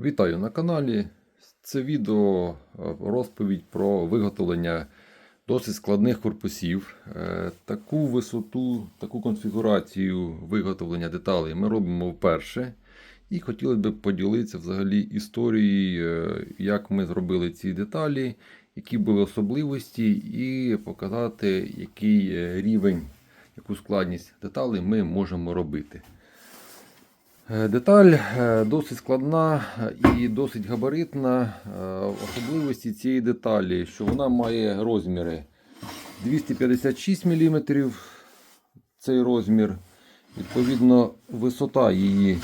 Вітаю на каналі. Це відео е, розповідь про виготовлення досить складних корпусів. Е, Таку висоту, таку конфігурацію виготовлення деталей ми робимо вперше. І хотіли б поділитися взагалі історією, е, як ми зробили ці деталі, які були особливості, і показати, який рівень, яку складність деталей ми можемо робити. Е, Деталь е, досить складна е, і досить габаритна. Особливості цієї деталі, що вона має розміри 256 мм. Цей розмір. Відповідно, висота її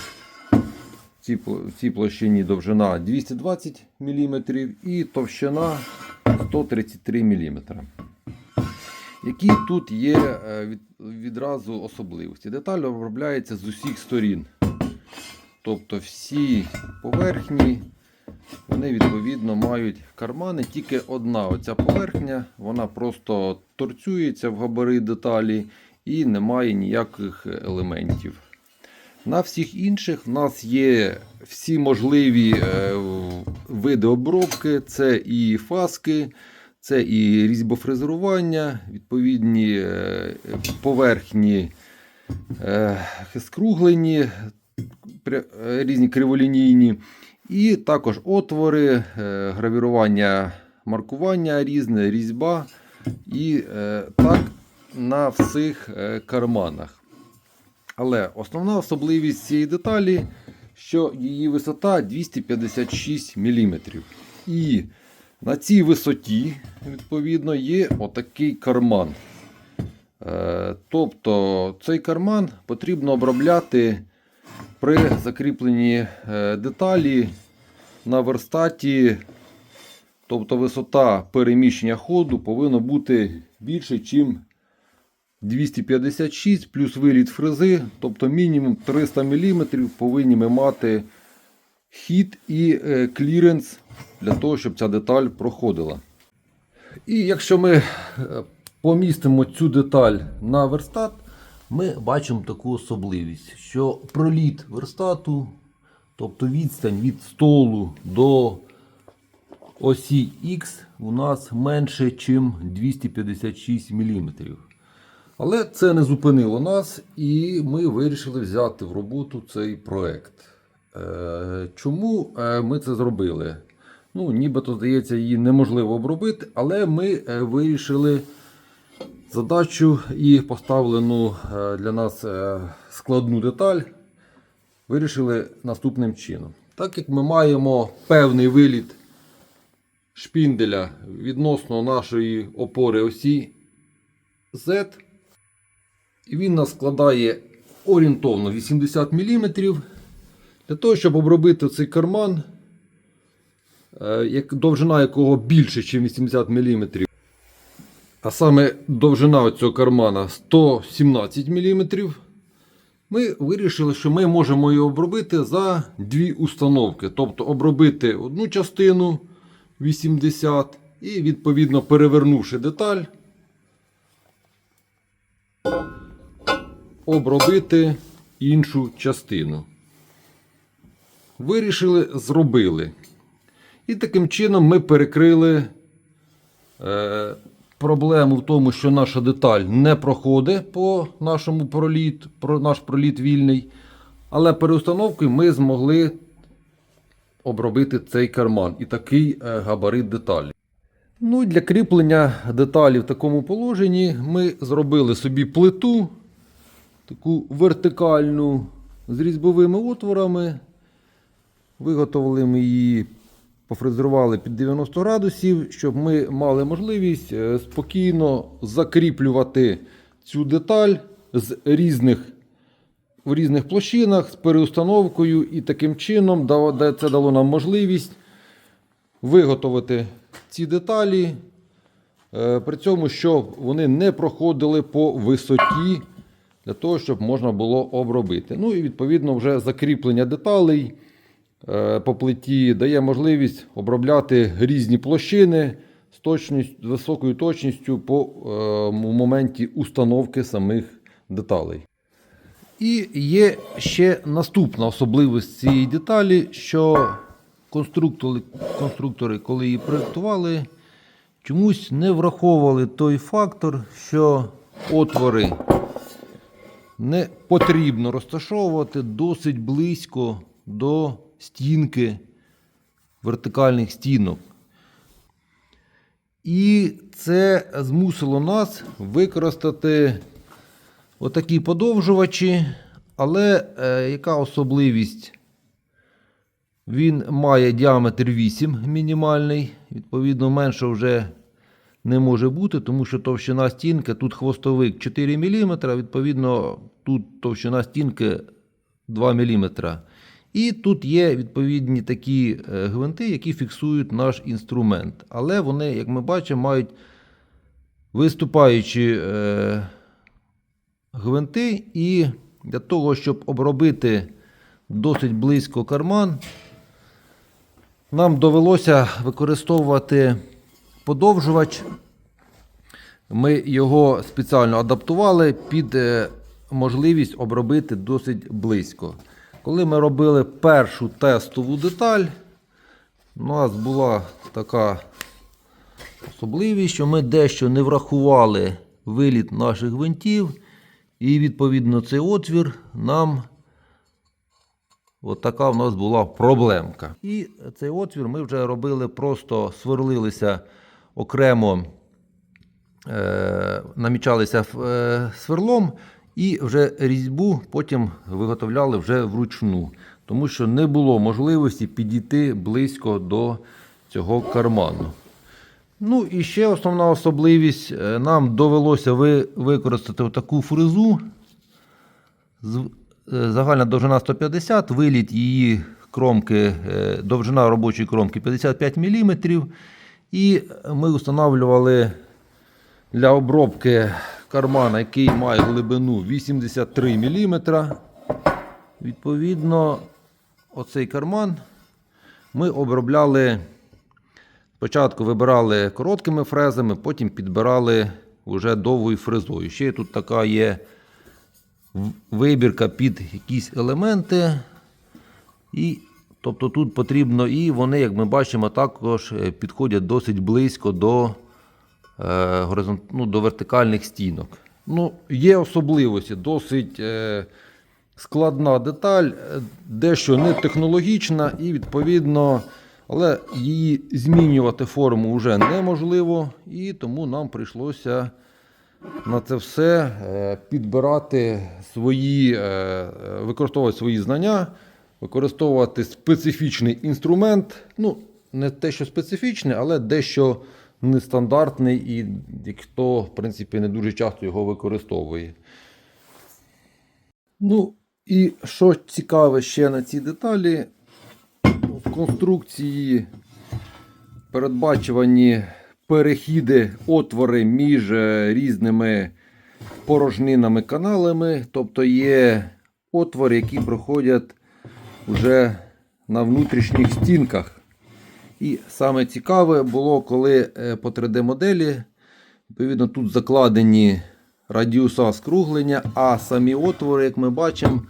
в цій площині довжина 220 мм і товщина 133 мм. Які тут є відразу особливості? Деталь обробляється з усіх сторін. Тобто всі поверхні, вони відповідно мають кармани. Тільки одна оця поверхня, вона просто торцюється в габарит деталі і не має ніяких елементів. На всіх інших в нас є всі можливі е, види обробки, це і фаски, це і різьбофрезерування, відповідні е, поверхні е, скруглені, різні криволінійні, і також отвори, е, гравірування, маркування різне, різьба. І е, так на всіх е, карманах. Але основна особливість цієї деталі, що її висота 256 мм. І на цій висоті, відповідно, є отакий карман. Е, Тобто цей карман потрібно обробляти при закріпленні е, деталі на верстаті. Тобто висота переміщення ходу повинна бути більше, ніж 256 плюс виліт фрези, тобто мінімум 300 мм повинні ми мати хід і е, кліренс для того, щоб ця деталь проходила. І якщо ми е, помістимо цю деталь на верстат, ми бачимо таку особливість, що проліт верстату, тобто відстань від столу до осі X у нас менше, ніж 256 мм. Але це не зупинило нас, і ми вирішили взяти в роботу цей проект. Е, Чому е, ми це зробили? Ну, нібито, здається, її неможливо обробити, але ми е, вирішили задачу і поставлену е, для нас е, складну деталь. Вирішили наступним чином. Так як ми маємо певний виліт шпінделя відносно нашої опори осі Z, і він нас складає орієнтовно 80 мм. Для того, щоб обробити цей карман, е, довжина якого більше, ніж 80 мм, а саме довжина цього кармана 117 мм, ми вирішили, що ми можемо його обробити за дві установки. Тобто обробити одну частину 80 і, відповідно, перевернувши деталь, обробити іншу частину. Вирішили, зробили. І таким чином ми перекрили е, проблему в тому, що наша деталь не проходить по нашому проліт, про наш проліт вільний. Але переустановкою ми змогли обробити цей карман і такий е, габарит деталі. Ну, для кріплення деталі в такому положенні ми зробили собі плиту, таку вертикальну з різьбовими отворами. Виготовили ми її, пофрезерували під 90 градусів, щоб ми мали можливість е, спокійно закріплювати цю деталь з різних, в різних площинах з переустановкою, і таким чином це дало нам можливість виготовити ці деталі, е, при цьому, щоб вони не проходили по висоті, для того, щоб можна було обробити. Ну і відповідно вже закріплення деталей по плиті дає можливість обробляти різні площини з, точністю, високою точністю по е, моменті установки самих деталей. І є ще наступна особливість цієї деталі, що конструктори, конструктори, коли її проєктували, чомусь не враховували той фактор, що отвори не потрібно розташовувати досить близько до стінки вертикальних стінок. І це змусило нас використати отакі подовжувачі, але е, яка особливість? Він має діаметр 8 мінімальний, відповідно, менше вже не може бути, тому що товщина стінки, тут хвостовик 4 мм, відповідно, тут товщина стінки 2 мм. І тут є відповідні такі е, гвинти, які фіксують наш інструмент. Але вони, як ми бачимо, мають виступаючі е, гвинти, і для того, щоб обробити досить близько карман, нам довелося використовувати подовжувач. Ми його спеціально адаптували під е, можливість обробити досить близько. Коли ми робили першу тестову деталь, у нас була така особливість, що ми дещо не врахували виліт наших гвинтів, і відповідно цей отвір нам От така в нас була проблемка. І цей отвір ми вже робили, просто сверлилися окремо, е, намічалися е, сверлом, і вже різьбу потім виготовляли вже вручну, тому що не було можливості підійти близько до цього карману. Ну і ще основна особливість: е, нам довелося ви, використати таку фрезу. Е, Загальна довжина 150, виліт її кромки, е, довжина робочої кромки 55 мм. І ми встановлювали для обробки кармана, який має глибину 83 мм. Відповідно, оцей карман ми обробляли. Спочатку вибирали короткими фрезами, потім підбирали вже довгою фрезою. Ще тут така є вибірка під якісь елементи. І, тобто тут потрібно, і вони, як ми бачимо, також е, підходять досить близько до, горизонт, ну, до вертикальних стінок. Ну, є особливості, досить е, складна деталь, е, дещо не технологічна, і відповідно, але її змінювати форму вже неможливо, і тому нам прийшлося на це все е, підбирати свої, е, е, використовувати свої знання, використовувати специфічний інструмент. Ну, не те, що специфічний, але дещо нестандартний, і ніхто, в принципі, не дуже часто його використовує. Ну, і що цікаве ще на цій деталі, в конструкції передбачувані перехіди, отвори між е, різними порожнинами каналами, тобто є отвори, які проходять вже на внутрішніх стінках. І саме цікаве було, коли е, по 3D-моделі, відповідно, тут закладені радіуса скруглення, а самі отвори, як ми бачимо,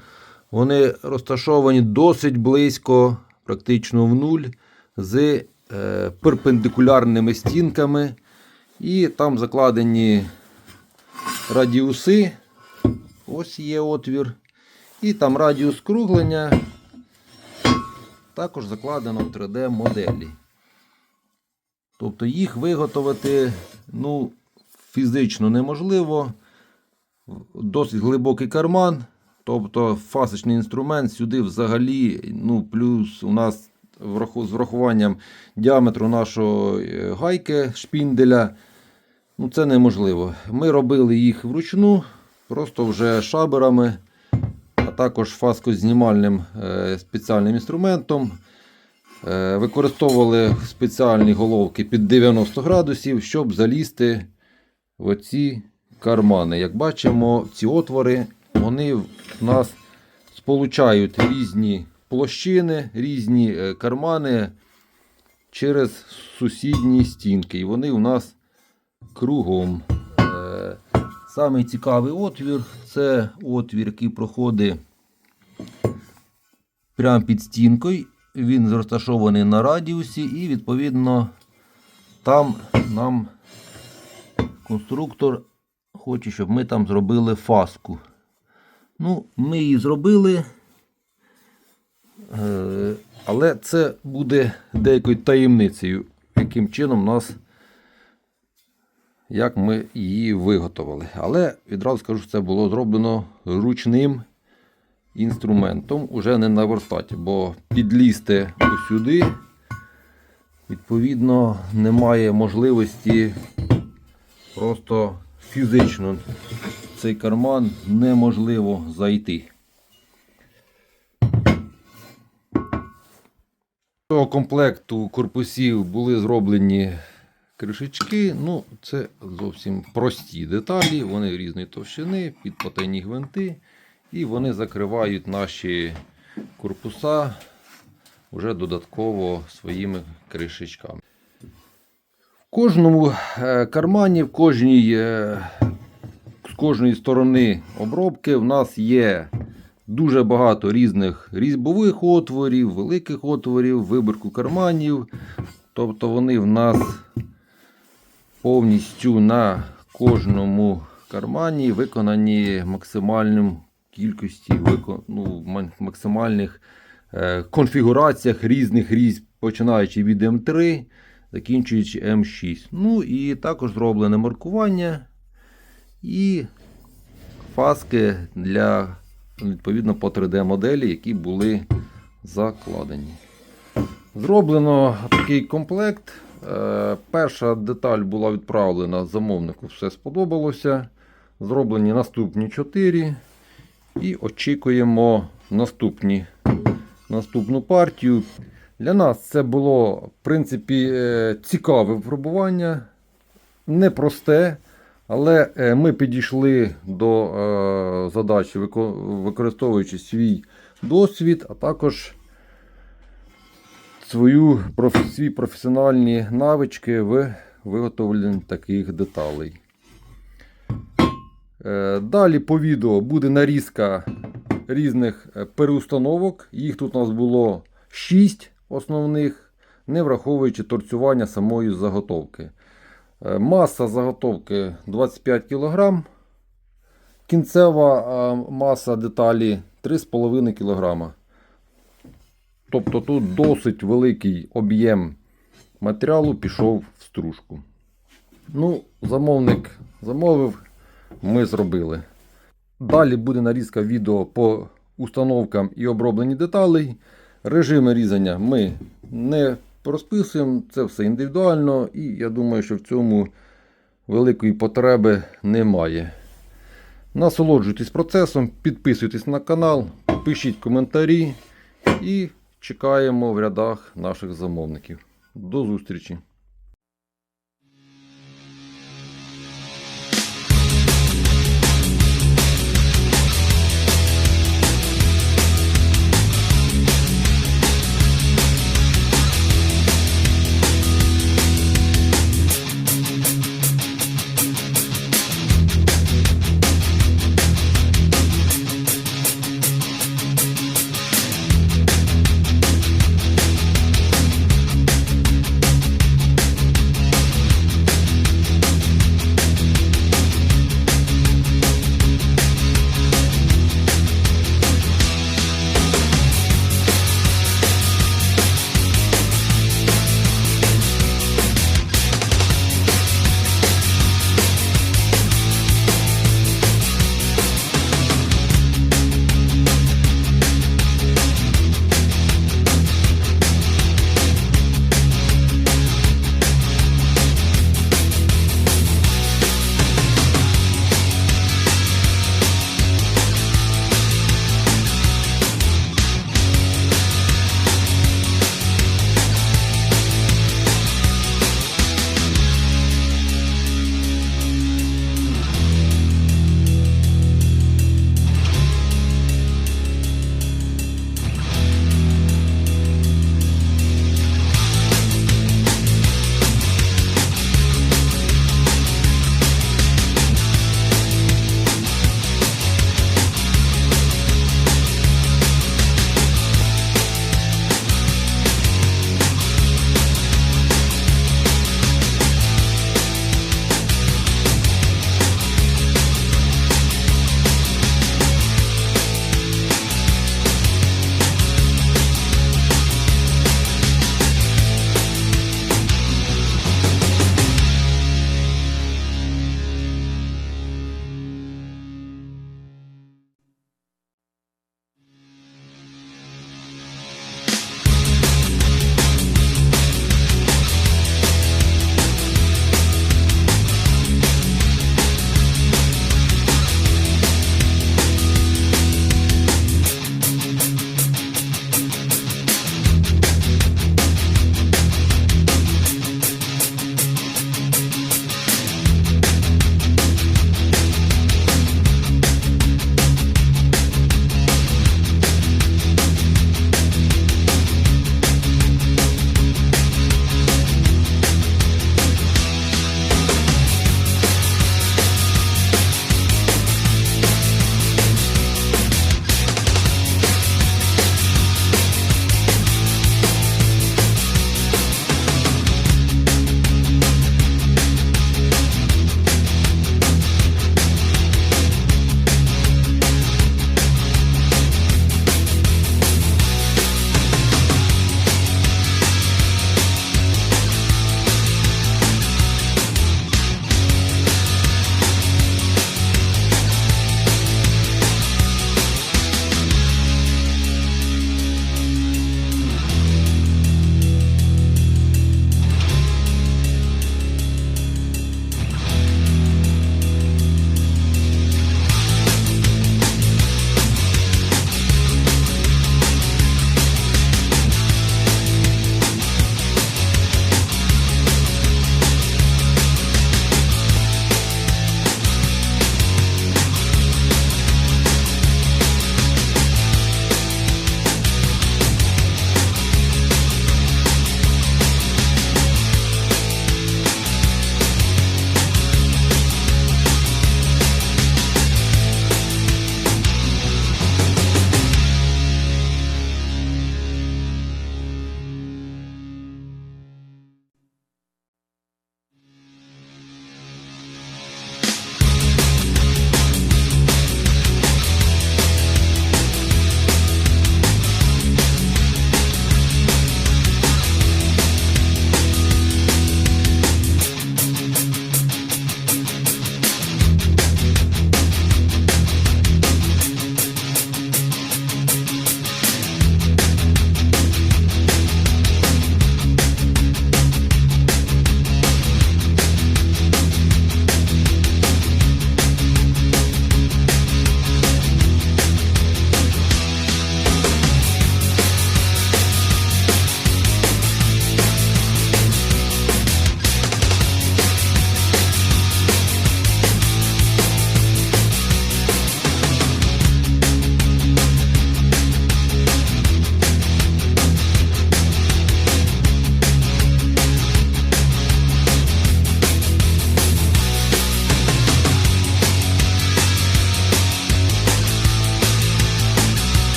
вони розташовані досить близько, практично в нуль, з е, перпендикулярними стінками. І там закладені радіуси. Ось є отвір. І там радіус скруглення також закладено в 3D-моделі. Тобто їх виготовити ну, фізично неможливо. Досить глибокий карман. Тобто фасочний інструмент сюди взагалі, ну, плюс у нас з врахуванням діаметру нашого е, гайки шпінделя. Ну, це неможливо. Ми робили їх вручну, просто вже шаберами, а також фаскознімальним е, спеціальним інструментом. Е, Використовували спеціальні головки під 90 градусів, щоб залізти в оці кармани. Як бачимо, ці отвори вони в нас сполучають різні площини, різні е, кармани через сусідні стінки. І вони у нас кругом. Е, Самий цікавий отвір це отвір, який проходить прямо під стінкою. Він розташований на радіусі, і відповідно там нам конструктор хоче, щоб ми там зробили фаску. Ну, ми її зробили. Е, Але це буде деякою таємницею, яким чином нас, як ми її виготовили. Але відразу скажу, що це було зроблено ручним інструментом, уже не на верстаті, бо підлізти сюди, відповідно, немає можливості просто фізично цей карман неможливо зайти. Цього комплекту корпусів були зроблені кришечки. Ну, це зовсім прості деталі, вони різної товщини, підпотайні гвинти, і вони закривають наші корпуса вже додатково своїми кришечками. В кожному е, кармані, в кожній, е, з кожної сторони обробки в нас є дуже багато різних різьбових отворів, великих отворів, вибірку карманів. Тобто вони в нас повністю на кожному кармані виконані максимальним кількості, ну, максимальних е, конфігураціях різних різьб, починаючи від М3, закінчуючи М6. Ну і також зроблене маркування і фаски для відповідно по 3D моделі, які були закладені. Зроблено такий комплект. Е, Перша деталь була відправлена замовнику, все сподобалося. Зроблені наступні 4. І очікуємо наступні, наступну партію. Для нас це було, в принципі, е, цікаве випробування, непросте. Але е, ми підійшли до е, задачі, використовуючи свій досвід, а також свою, свої професіональні навички в виготовленні таких деталей. Е, Далі по відео буде нарізка різних е, переустановок. Їх тут у нас було 6 основних, не враховуючи торцювання самої заготовки. Е, Маса заготовки 25 кг. Кінцева маса деталі 3,5 кг. Тобто тут досить великий об'єм матеріалу пішов в стружку. Ну, замовник замовив, ми зробили. Далі буде нарізка відео по установкам і обробленні деталей. Режими різання ми не розписуємо, це все індивідуально, і я думаю, що в цьому великої потреби немає. Насолоджуйтесь процесом, підписуйтесь на канал, пишіть коментарі і чекаємо в рядах наших замовників. До зустрічі!